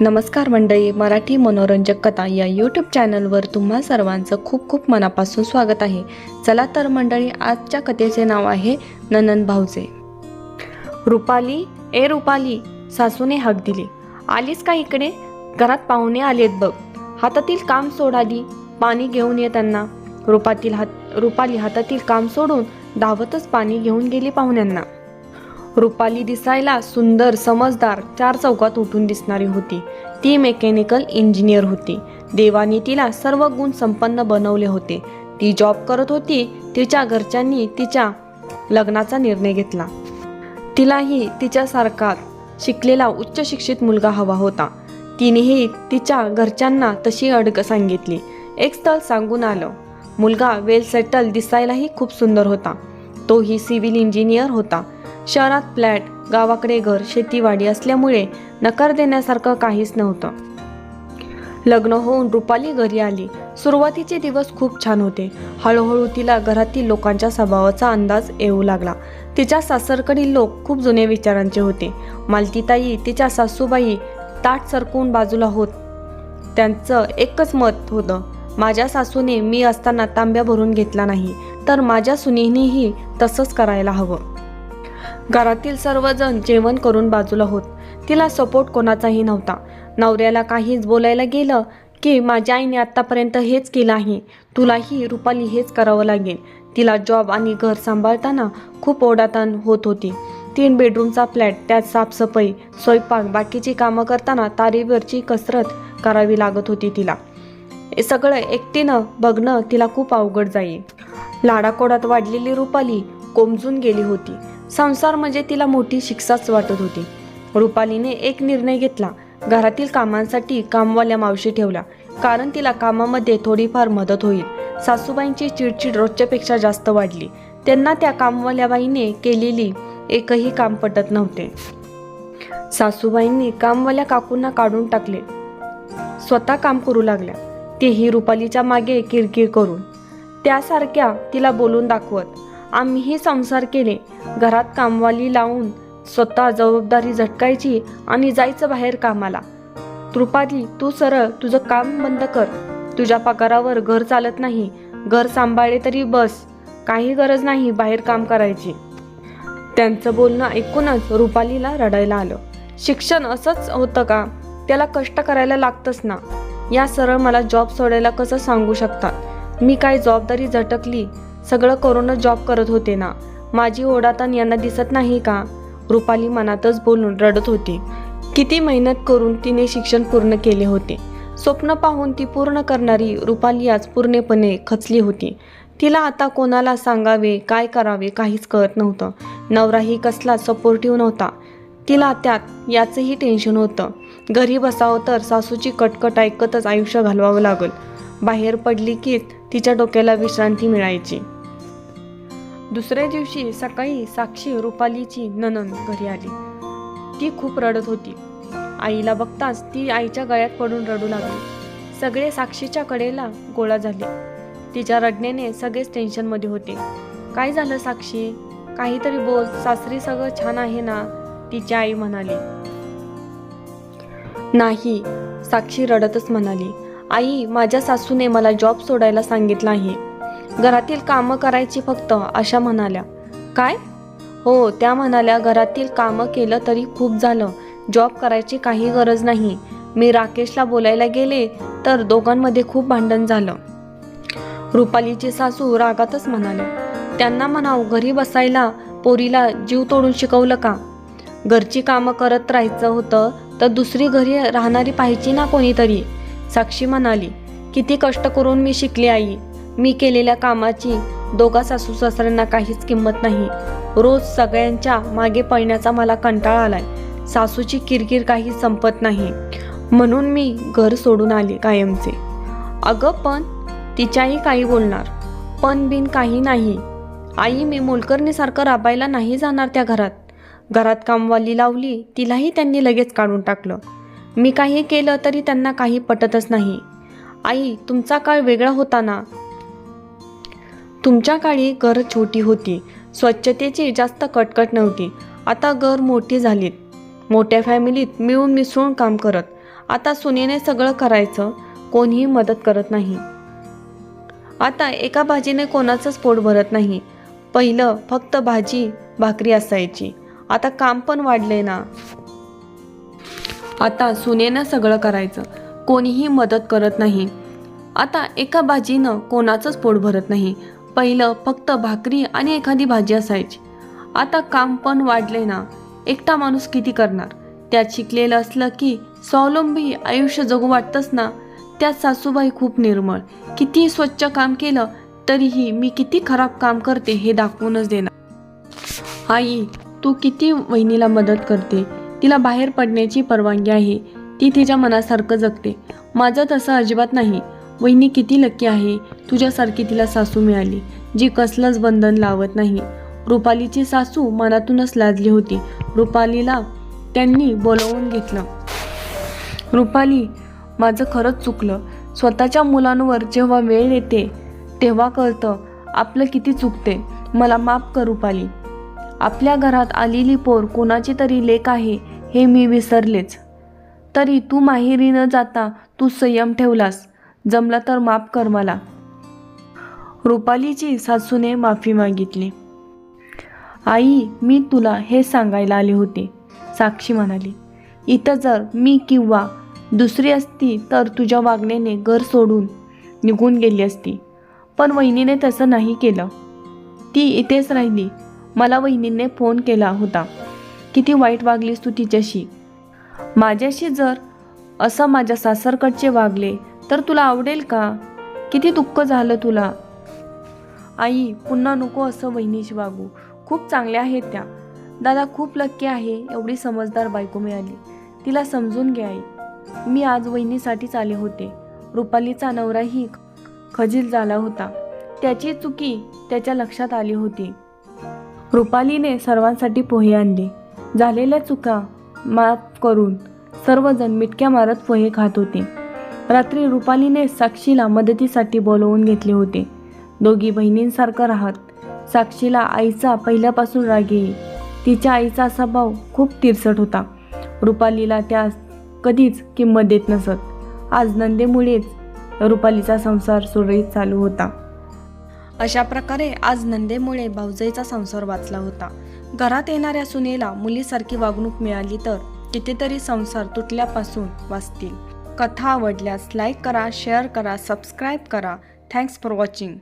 नमस्कार मंडळी मराठी मनोरंजक कथा या यूट्यूब चॅनलवर तुम्हा सर्वांचं खूप खूप मनापासून स्वागत आहे. चला तर मंडळी आजच्या कथेचे नाव आहे ननन भाऊजे. रुपाली ए रुपाली सासूने हाक दिली. आलीस का इकडे? घरात पाहुणे आलेत बघ. हातातील काम सोडाली पाणी घेऊन ये त्यांना. रुपातील हात रुपाली हातातील काम सोडून धावतच पाणी घेऊन गेली पाहुण्यांना. रुपाली दिसायला सुंदर समजदार चार चौकात उठून दिसणारी होती. ती मेकॅनिकल इंजिनियर होती. देवाने तिला सर्व गुण संपन्न बनवले होते. ती जॉब करत होती तिच्या घरच्यांनी तिच्या लग्नाचा निर्णय घेतला. तिलाही तिच्यासारखा शिकलेला उच्च शिक्षित मुलगा हवा होता. तिनेही तिच्या घरच्यांना तशी अडग सांगितली. एक स्थळ सांगून आलं. मुलगा वेल सेटल दिसायलाही खूप सुंदर होता. तोही सिव्हिल इंजिनियर होता. शहरात फ्लॅट गावाकडे घर शेतीवाडी असल्यामुळे नकार देण्यासारखं काहीच नव्हतं. लग्न होऊन रुपाली घरी आली. सुरुवातीचे दिवस खूप छान होते. हळूहळू तिला घरातील लोकांच्या स्वभावाचा अंदाज येऊ लागला. तिच्या सासरकडील लोक खूप जुने विचारांचे होते. मालतीताई तिच्या सासूबाई ताट सरकवून बाजूला होत त्यांचं एकच मत होतं माझ्या सासूने मी असताना तांब्या भरून घेतला नाही तर माझ्या सुनेनेही तसंच करायला हवं. घरातील सर्वजण जेवण करून बाजूला होत. तिला सपोर्ट कोणाचाही नव्हता. नवऱ्याला काहीच बोलायला गेलं की माझ्या आईने आत्तापर्यंत हेच केलं आहे. तुलाही रुपाली हेच करावं लागेल. तिला जॉब आणि घर सांभाळताना खूप ओढाताण होत होती. तीन बेडरूमचा फ्लॅट त्यात साफसफाई स्वयंपाक बाकीची कामं करताना तारेवरची कसरत करावी लागत होती तिला. हे सगळं एकटीनं बघणं तिला खूप अवघड जाई. लाडाकोडात वाढलेली रुपाली कोमजून गेली होती. संसार म्हणजे तिला मोठी शिक्षाच वाटत होती. रुपालीने एक निर्णय घेतला. घरातील कामांसाठी कामवाल्या मावशी ठेवल्या. कारण तिला कामामध्ये थोडीफार मदत होईल. सासूबाईंची चिडचिड रोजच्यापेक्षा जास्त वाढली. त्यांना त्या कामवाल्या बाईने केलेली एकही काम पटत नव्हते. सासूबाईंनी कामवाल्या काकूंना काढून टाकले. स्वतः काम करू लागल्या. तेही रुपालीच्या मागे किरकिर करून. त्यासारख्या तिला बोलून दाखवत आम्हीही संसार केले. घरात कामवाली लावून स्वतः जबाबदारी झटकायची आणि जायचं बाहेर कामाला. कृपाली तू सरळ तुझं काम बंद कर. तुझ्या पगारावर घर चालत नाही. घर सांभाळले तरी बस. काही गरज नाही बाहेर काम करायची. त्यांचं बोलणं ऐकूनच रुपालीला रडायला आलं. शिक्षण असंच होतं का? त्याला कष्ट करायला लागतंच ना. या सरळ मला जॉब सोडायला कसं सांगू शकतात? मी काय जबाबदारी झटकली? सगळं करूनच जॉब करत होते ना. माझी ओढाताण यांना दिसत नाही का? रुपाली मनातच बोलून रडत होती. किती मेहनत करून तिने शिक्षण पूर्ण केले होते. स्वप्न पाहून ती पूर्ण करणारी रुपाली आज पूर्णपणे खचली होती. तिला आता कोणाला सांगावे काय करावे काहीच कळत नव्हतं. नवराही कसला सपोर्टिव्ह नव्हता. तिला त्यात याचंही टेन्शन होतं. घरी बसावं तर सासूची कटकट ऐकतच आयुष्य घालवावं लागल. बाहेर पडली की तिच्या डोक्याला विश्रांती मिळायची. दुसऱ्या दिवशी सकाळी साक्षी रुपालीची ननन घरी आली. ती खूप रडत होती. आईला बघताच ती आईच्या गळ्यात पडून रडू लागली. सगळे साक्षीच्या कडेला गोळा झाले. तिच्या रडण्याने सगळेच टेन्शनमध्ये होते. काय झालं साक्षी? काहीतरी बोल. सासरी सगळं छान आहे ना? तिची आई म्हणाली. नाही साक्षी रडतच म्हणाली. आई माझ्या सासूने मला जॉब सोडायला सांगितलं आहे. घरातील कामं करायची फक्त अशा म्हणाल्या. काय? हो त्या म्हणाल्या घरातील कामं केलं तरी खूप झालं. जॉब करायची काही गरज नाही. मी राकेशला बोलायला गेले तर दोघांमध्ये खूप भांडण झालं. रुपालीची सासू रागातच म्हणाल्या त्यांना म्हणाव घरी बसायला पोरीला जीव तोडून शिकवलं का? घरची कामं करत राहायचं होतं तर दुसरी घरी राहणारी पाहिजे ना कोणीतरी? साक्षी म्हणाली किती कष्ट करून मी शिकली आई. मी केलेल्या कामाची दोघा सासू सासऱ्यांना काहीच किंमत नाही. रोज सगळ्यांच्या मागे पळण्याचा मला कंटाळा आलाय. सासूची किरकिर काही संपत नाही. म्हणून मी घर सोडून आले कायमचे. अगं पण तिच्याही काही बोलणार. पण बिन काही नाही. आई मी मोलकरणीसारखं राबायला नाही जाणार त्या घरात. घरात कामवाली लावली तिलाही त्यांनी लगेच काढून टाकलं. मी काही केलं तरी त्यांना काही पटतच नाही. आई तुमचा काळ वेगळा होता ना? तुमच्या काळी घर छोटी होती. स्वच्छतेची जास्त कटकट नव्हती. आता घर मोठी झालीत. मोठ्या फॅमिलीत मिळून मिसळून काम करत. आता सुनेने सगळं करायचं. कोणीही मदत करत नाही. आता एका भाजीने कोणाचंच पोट भरत नाही. पहिलं फक्त भाजी भाकरी असायची. आता काम पण वाढले ना. आता सुनेनं सगळं करायचं. कोणीही मदत करत नाही. आता एका भाजीनं कोणाचंच पोट भरत नाही. पहिलं फक्त भाकरी आणि एखादी भाजी असायची. आता काम पण वाढले ना. एकटा माणूस किती करणार? त्यात शिकलेलं असलं की स्वावलंबी आयुष्य जगू वाटतंच ना. त्यात सासूबाई खूप निर्मळ. कितीही स्वच्छ काम केलं तरीही मी किती खराब काम करते हे दाखवूनच देणार. आई तू किती वहिनीला मदत करते. तिला बाहेर पडण्याची परवानगी आहे. ती तिच्या मनासारखं जगते. माझं तसं अजिबात नाही. वहिनी किती लक्की आहे. तुझ्यासारखी तिला सासू मिळाली जी कसलंच बंधन लावत नाही. रुपालीची सासू मनातूनच लाजली होती. रुपालीला त्यांनी बोलवून घेतलं. रुपाली माझं खरंच चुकलं. स्वतःच्या मुलांवर जेव्हा वेळ येते तेव्हा कळतं आपलं किती चुकते. मला माफ कर रुपाली. आपल्या घरात आलेली पोर कोणाची तरी लेक आहे हे मी विसरलेच. तरी तू माहेरी न जाता तू संयम ठेवलास. जमला तर माफ कर मला. रुपालीची सासूने माफी मागितली. आई मी तुला हे सांगायला आले होते साक्षी म्हणाली. इथं जर मी किंवा दुसरी असती तर तुझ्या वागण्याने घर सोडून निघून गेली असती. पण वहिनीने तसं नाही केलं. ती इथेच राहिली. मला वहिनीने फोन केला होता. किती वाईट वागलीस तू तिच्याशी. माझ्याशी जर असं माझ्या सासरकडचे वागले तर तुला आवडेल का? किती दुःख झालं तुला? आई पुन्हा नको असं वहिनीशी वागू. खूप चांगल्या आहेत त्या. दादा खूप लक्की आहे एवढी समजदार बायको मिळाली. तिला समजून घ्या आई. मी आज वहिनीसाठीच आले होते. रुपालीचा नवराही खजील झाला होता. त्याची चुकी त्याच्या लक्षात आली होती. रुपालीने सर्वांसाठी पोहे आणले. झालेल्या चुका माफ करून सर्वजण मिटक्या मारत पोहे खात होते. रात्री रुपालीने साक्षीला मदतीसाठी बोलवून घेतले होते. दोघी बहिणींसारखं राहत. साक्षीला आईचा पहिल्यापासून राग येई. तिच्या आईचा स्वभाव खूप तिरसट होता. रुपालीला त्या कधीच किंमत देत नसत. आज नंदेमुळेच रुपालीचा संसार सुरळीत चालू होता. अशा प्रकारे आज नंदेमुळे भाऊजाईचा संसार वाचला होता. घरात येणाऱ्या सुनेला मुलीसारखी वागणूक मिळाली तर कितीतरी संसार तुटल्यापासून वाचतील. कथा आवडल्यास लाईक करा शेअर करा सबस्क्राईब करा. Thanks for watching